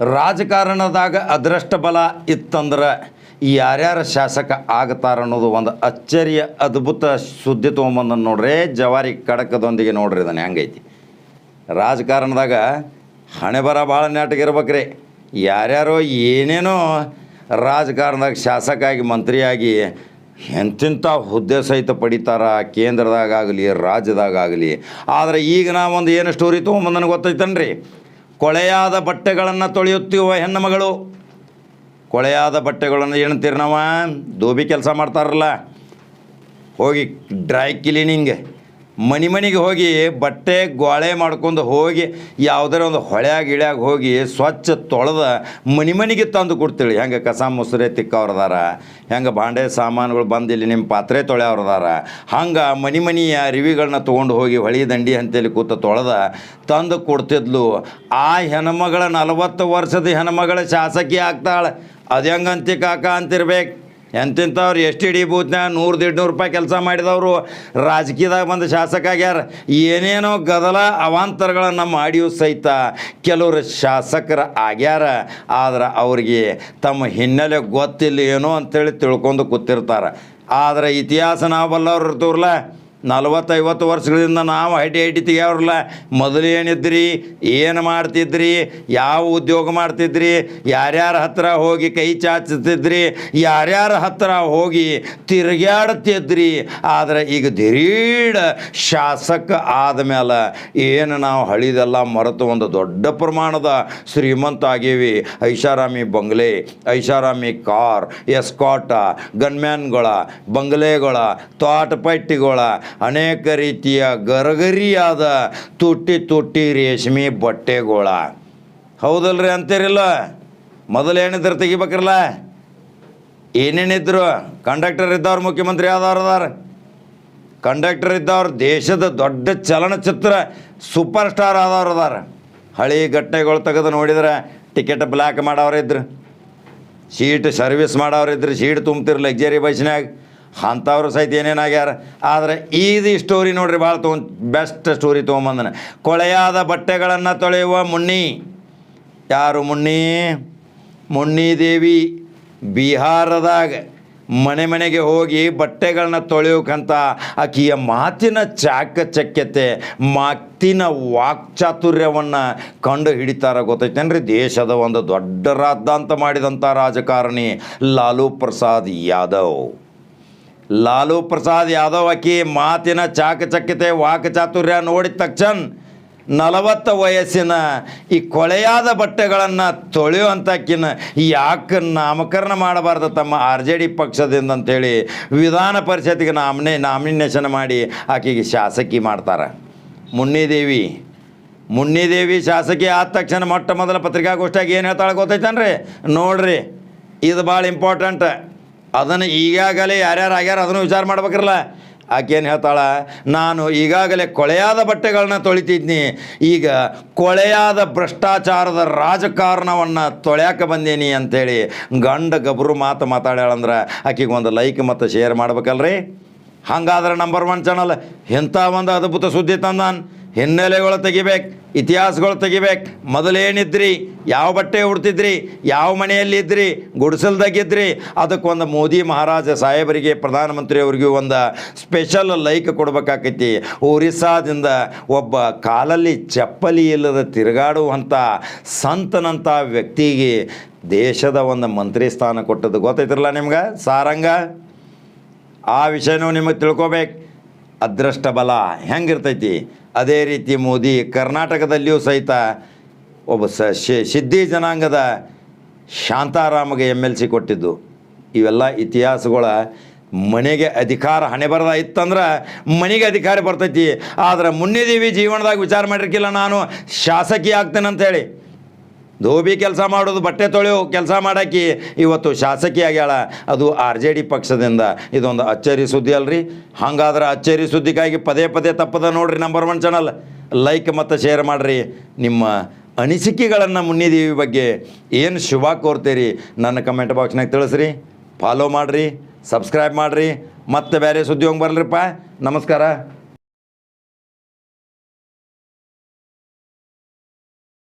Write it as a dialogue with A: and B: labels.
A: ರಾಜಕಾರಣದಾಗ ಅದೃಷ್ಟ ಬಲ ಇತ್ತಂದ್ರೆ ಯಾರ್ಯಾರ ಶಾಸಕ ಆಗ್ತಾರ ಅನ್ನೋದು ಒಂದು ಅಚ್ಚರಿಯ ಅದ್ಭುತ ಸುದ್ದಿ ತೊಗೊಂಬಂದ ನೋಡ್ರಿ ಜವಾರಿ ಕಡಕದೊಂದಿಗೆ ನೋಡ್ರಿ ಇದನ್ನು, ಹೆಂಗೈತಿ? ರಾಜಕಾರಣದಾಗ ಹಣೆ ಬರ ಭಾಳ ರೀ ಯಾರ್ಯಾರೋ ಏನೇನೋ ರಾಜಕಾರಣದಾಗ ಶಾಸಕಾಗಿ ಮಂತ್ರಿಯಾಗಿ ಎಂತಿಂಥ ಹುದ್ದೆ ಸಹಿತ ಪಡಿತಾರ ರಾಜ್ಯದಾಗ ಆಗಲಿ ಆದರೆ ಈಗ ನಾವೊಂದು ಏನು ಸ್ಟೋರಿ ತೊಗೊಂಬಂದನ ಗೊತ್ತೈತನ್ರಿ? ಕೊಳೆಯಾದ ಬಟ್ಟೆಗಳನ್ನು ತೊಳೆಯುತ್ತಿರುವ ಹೆಣ್ಣು ಮಗಳು? ಕೊಳೆಯಾದ ಬಟ್ಟೆಗಳನ್ನು ಏನಂತೀರಿ ನಾವು ದೋಬಿ ಕೆಲಸ ಮಾಡ್ತಾರಲ್ಲ, ಹೋಗಿ ಡ್ರೈ ಕ್ಲೀನಿಂಗ್ ಮನೆ ಮನೆಗೆ ಹೋಗಿ ಬಟ್ಟೆ ಗೋಳೆ ಮಾಡ್ಕೊಂಡು ಹೋಗಿ ಯಾವುದರ ಒಂದು ಹೊಳ್ಯಾಗ ಇಳ್ಯಾಗ ಹೋಗಿ ಸ್ವಚ್ಛ ತೊಳೆದ ಮನೆ ಮನೆಗೆ ತಂದು ಕೊಡ್ತೀಳಿ. ಹೆಂಗೆ ಕಸ ಮುಸುರೆ ತಿಕ್ಕವ್ರದಾರ, ಹೆಂಗೆ ಬಾಂಡೆ ಸಾಮಾನುಗಳು ಬಂದಿಲ್ಲಿ ನಿಮ್ಮ ಪಾತ್ರೆ ತೊಳೆಯವ್ರದಾರ, ಹಂಗೆ ಮನೆ ಮನೆಯ ರಿವಿಗಳನ್ನ ತೊಗೊಂಡು ಹೋಗಿ ಹೊಳಿ ದಂಡಿ ಅಂತೇಳಿ ಕೂತ ತೊಳೆದ ತಂದು ಕೊಡ್ತಿದ್ಲು. ಆ ಹೆಣ್ಮಗಳ ನಲವತ್ತು ವರ್ಷದ ಹೆಣ್ಮಗಳ ಶಾಸಕಿ ಆಗ್ತಾಳೆ. ಅದು ಹೆಂಗಂತಿ ಕಾಕ ಅಂತಿರ್ಬೇಕು. ಎಂತೆಂಥವ್ರು ಎಷ್ಟು ಇಡೀ ಬೂತ್ನ್ಯಾಗ ನೂರು ನೂರು ರೂಪಾಯಿ ಕೆಲಸ ಮಾಡಿದವರು ರಾಜಕೀಯದಾಗ ಬಂದು ಶಾಸಕ ಆಗ್ಯಾರ. ಏನೇನೋ ಗದಲ ಅವಾಂತರಗಳನ್ನು ಮಾಡಿಯೂ ಸಹಿತ ಕೆಲವರು ಶಾಸಕರು ಆಗ್ಯಾರ. ಆದ್ರೆ ಅವ್ರಿಗೆ ತಮ್ಮ ಹಿನ್ನೆಲೆ ಗೊತ್ತಿಲ್ಲ ಏನೋ ಅಂತೇಳಿ ತಿಳ್ಕೊಂಡು ಕೂತಿರ್ತಾರೆ. ಆದರೆ ಇತಿಹಾಸ ನಾವು ಬಲ್ಲವ್ರು ಇರ್ತವ್ರಲ್ಲ. ನಲ್ವತ್ತೈವತ್ತು ವರ್ಷಗಳಿಂದ ನಾವು ಹೈಟಿ ಹೈಟಿ ತೆಗಿಯವ್ರಲ್ಲ ಮೊದಲು ಏನಿದ್ರಿ, ಏನು ಮಾಡ್ತಿದ್ರಿ, ಯಾವ ಉದ್ಯೋಗ ಮಾಡ್ತಿದ್ರಿ, ಯಾರ್ಯಾರ ಹತ್ರ ಹೋಗಿ ಕೈ ಚಾಚುತ್ತಿದ್ರಿ ಯಾರ್ಯಾರ ಹತ್ರ ಹೋಗಿ ತಿರುಗಾಡ್ತಿದ್ರಿ ಆದರೆ ಈಗ ದಿಢೀಡ ಶಾಸಕ ಆದಮೇಲೆ ಏನು ನಾವು ಹಳಿದೆಲ್ಲ ಮರೆತು ಒಂದು ದೊಡ್ಡ ಪ್ರಮಾಣದ ಶ್ರೀಮಂತ ಆಗೀವಿ. ಐಷಾರಾಮಿ ಬಂಗ್ಲೆ, ಐಷಾರಾಮಿ ಕಾರ್ ಎಸ್ಕಾಟ ಗನ್ಮ್ಯಾನ್ಗಳ, ಬಂಗ್ಲೆಗಳ, ತೋಟಪಟ್ಟಿಗಳ ಅನೇಕ ರೀತಿಯ ಗರಗರಿಯಾದ ತುಟ್ಟಿ ತುಟ್ಟಿ ರೇಷ್ಮೆ ಬಟ್ಟೆಗಳ. ಹೌದಲ್ರಿ ಅಂತೀರಿಲ್ಲ? ಮೊದಲು ಏನಿದ್ರು ತೆಗಿಬೇಕ್ರಲ್ಲ ಏನೇನಿದ್ರು? ಕಂಡಕ್ಟರ್ ಇದ್ದವ್ರು ಮುಖ್ಯಮಂತ್ರಿ ಆದವ್ರು ಅದಾರ. ಕಂಡಕ್ಟರ್ ಇದ್ದವ್ರು ದೇಶದ ದೊಡ್ಡ ಚಲನಚಿತ್ರ ಸೂಪರ್ ಸ್ಟಾರ್ ಆದವ್ರು ಅದಾರ. ಹಳಿ ಘಟನೆಗಳು ತೆಗೆದು ನೋಡಿದ್ರೆ ಟಿಕೆಟ್ ಬ್ಲ್ಯಾಕ್ ಮಾಡೋರಿದ್ರು ಸೀಟ್ ಸರ್ವಿಸ್ ಮಾಡೋರಿದ್ರು ಸೀಟ್ ತುಂಬ್ತಿರು ಲಕ್ಸರಿ ಬಸ್ನಾಗ ಅಂಥವ್ರು ಸಹಿತ ಏನೇನಾಗ್ಯಾರ ಆದರೆ ಈದಿ ಸ್ಟೋರಿ ನೋಡ್ರಿ, ಭಾಳ ತೊಗೊಂಡು ಬೆಸ್ಟ್ ಸ್ಟೋರಿ ತೊಗೊಂಬಂದನ. ಕೊಳೆಯಾದ ಬಟ್ಟೆಗಳನ್ನು ತೊಳೆಯುವ ಮುನ್ನಿ. ಯಾರು ಮುನ್ನಿ? ಮುನ್ನಿ ದೇವಿ. ಬಿಹಾರದಾಗ ಮನೆ ಮನೆಗೆ ಹೋಗಿ ಬಟ್ಟೆಗಳನ್ನ ತೊಳೆಯೋಕಂತ ಆಕೆಯ ಮಾತಿನ ಚಾಕಚಕ್ಯತೆ, ಮಾತಿನ ವಾಕ್ಚಾತುರ್ಯವನ್ನು ಕಂಡು ಹಿಡಿತಾರ ಗೊತ್ತೈತೇನ್ರಿ? ದೇಶದ ಒಂದು ದೊಡ್ಡ ರಾದ್ದಾಂತ ಮಾಡಿದಂಥ ರಾಜಕಾರಣಿ ಲಾಲು ಪ್ರಸಾದ್ ಯಾದವ್. ಲಾಲು ಪ್ರಸಾದ್ ಯಾದವ್ ಆಕಿ ಮಾತಿನ ಚಾಕಚಕ್ಯತೆ ವಾಕಚಾತುರ್ಯ ನೋಡಿದ ತಕ್ಷಣ ನಲವತ್ತು ವಯಸ್ಸಿನ ಈ ಕೊಳೆಯಾದ ಬಟ್ಟೆಗಳನ್ನು ತೊಳೆಯುವಂಥಕ್ಕಿನ ಯಾಕೆ ನಾಮಕರಣ ಮಾಡಬಾರ್ದು ತಮ್ಮ ಆರ್ ಜೆ ಡಿ ಪಕ್ಷದಿಂದ ಅಂಥೇಳಿ ವಿಧಾನ ಪರಿಷತ್ತಿಗೆ ನಾಮಿನೇ ನಾಮಿನೇಷನ್ ಮಾಡಿ ಆಕೆಗೆ ಶಾಸಕಿ ಮಾಡ್ತಾರೆ. ಮುನ್ನಿದೇವಿ ಮುನ್ನಿದೇವಿ ಶಾಸಕಿ ಆದ ತಕ್ಷಣ ಮೊಟ್ಟ ಮೊದಲ ಪತ್ರಿಕಾಗೋಷ್ಠಿಯಾಗಿ ಏನು ಹೇಳ್ತಾಳೆ ಗೊತ್ತೈತನ್ರಿ? ನೋಡ್ರಿ, ಇದು ಭಾಳ ಇಂಪಾರ್ಟೆಂಟ್ ಅದನ್ನು ಈಗಾಗಲೇ ಯಾರ್ಯಾರು ಆಗ್ಯಾರ ಅದನ್ನು ವಿಚಾರ ಮಾಡ್ಬೇಕ್ರಲ್ಲ. ಆಕೇನು ಹೇಳ್ತಾಳ, ನಾನು ಈಗಾಗಲೇ ಕೊಳೆಯಾದ ಬಟ್ಟೆಗಳನ್ನ ತೊಳಿತಿದ್ನಿ. ಈಗ ಕೊಳೆಯಾದ ಭ್ರಷ್ಟಾಚಾರದ ರಾಜಕಾರಣವನ್ನು ತೊಳ್ಯಾಕ ಬಂದೀನಿ ಅಂಥೇಳಿ ಗಂಡ ಗಬ್ರು ಮಾತು ಮಾತಾಡ್ಯಾಳಂದ್ರೆ ಆಕೆಗೆ ಒಂದು ಲೈಕ್ ಮತ್ತು ಶೇರ್ ಮಾಡ್ಬೇಕಲ್ರಿ? ಹಂಗಾದ್ರೆ ನಂಬರ್ ಒನ್ ಚಾನಲ್ ಇಂಥ ಒಂದು ಅದ್ಭುತ ಸುದ್ದಿ ತಂದಾನ. ಹಿನ್ನೆಲೆಗಳು ತೆಗಿಬೇಕು, ಇತಿಹಾಸಗಳು ತೆಗಿಬೇಕು. ಮೊದಲೇನಿದ್ರಿ ಯಾವ ಬಟ್ಟೆ ಉಡ್ತಿದ್ರಿ? ಯಾವ ಮನೆಯಲ್ಲಿ ಇದ್ರಿ? ಗುಡಿಸಲ್ದಾಗಿದ್ರಿ ಅದಕ್ಕೊಂದು ಮೋದಿ ಮಹಾರಾಜ ಸಾಹೇಬರಿಗೆ ಪ್ರಧಾನಮಂತ್ರಿಯವ್ರಿಗೂ ಒಂದು ಸ್ಪೆಷಲ್ ಲೈಕ್ ಕೊಡ್ಬೇಕಾಕೈತಿ. ಒರಿಸ್ಸಾದಿಂದ ಒಬ್ಬ ಕಾಲಲ್ಲಿ ಚಪ್ಪಲಿ ಇಲ್ಲದ ತಿರುಗಾಡುವಂಥ ಸಂತನಂಥ ವ್ಯಕ್ತಿಗೆ ದೇಶದ ಒಂದು ಮಂತ್ರಿ ಸ್ಥಾನ ಕೊಟ್ಟದ್ದು ಗೊತ್ತೈತ್ರಲ್ಲ ನಿಮ್ಗೆ? ಸಾರಂಗ? ಆ ವಿಷಯನೂ ನಿಮಗೆ ತಿಳ್ಕೊಬೇಕು. ಅದೃಷ್ಟ ಬಲ ಹೆಂಗಿರ್ತೈತಿ? ಅದೇ ರೀತಿ ಮೋದಿ ಕರ್ನಾಟಕದಲ್ಲಿಯೂ ಸಹಿತ ಒಬ್ಬ ಸ ಸಿದ್ಧಿ ಜನಾಂಗದ ಶಾಂತಾರಾಮಗೆ ಎಂ ಎಲ್ ಸಿ ಕೊಟ್ಟಿದ್ದು. ಇವೆಲ್ಲ ಇತಿಹಾಸಗಳ ಮನೆಗೆ ಅಧಿಕಾರ ಹಣೆ ಬರದ ಇತ್ತಂದ್ರೆ ಮನೆಗೆ ಅಧಿಕಾರ ಬರ್ತೈತಿ. ಆದ್ರೆ ಮುನ್ನಿದೀವಿ ಜೀವನದಾಗ ವಿಚಾರ ಮಾಡಿರ್ಕಿಲ್ಲ ನಾನು. ಶಾಸಕಿ ಆಗ್ತೇನೆ ಅಂತೇಳಿ ಧೋಬಿ ಕೆಲಸ ಮಾಡೋದು ಬಟ್ಟೆ ತೊಳೆಯೋ ಕೆಲಸ ಮಾಡಾಕಿ ಇವತ್ತು ಶಾಸಕಿ ಆಗ್ಯಾಳ ಅದು ಆರ್ ಜೆ ಡಿ ಪಕ್ಷದಿಂದ. ಇದೊಂದು ಅಚ್ಚರಿ ಸುದ್ದಿ ಅಲ್ರಿ. ಹಂಗಾದ್ರೆ ಅಚ್ಚರಿ ಸುದ್ದಿಗಾಗಿ ಪದೇ ಪದೇ ತಪ್ಪದ ನೋಡ್ರಿ ನಂಬರ್ ಒನ್ ಚಾನಲ್ ಲೈಕ್ ಮತ್ತು ಶೇರ್ ಮಾಡಿರಿ. ನಿಮ್ಮ ಅನಿಸಿಕೆಗಳನ್ನು ಮುನ್ನಿದೀವಿ ಬಗ್ಗೆ ಏನು ಶುಭ ಕೋರ್ತೀರಿ ನನ್ನ ಕಮೆಂಟ್ ಬಾಕ್ಸ್ನಾಗ ತಿಳಿಸ್ರಿ. ಫಾಲೋ ಮಾಡಿರಿ ಸಬ್ಸ್ಕ್ರೈಬ್ ಮಾಡಿರಿ. ಮತ್ತು ಬೇರೆ ಸುದ್ದಿ ಹೋಗಿ ಬರಲ್ರಿಪ್ಪ ನಮಸ್ಕಾರ.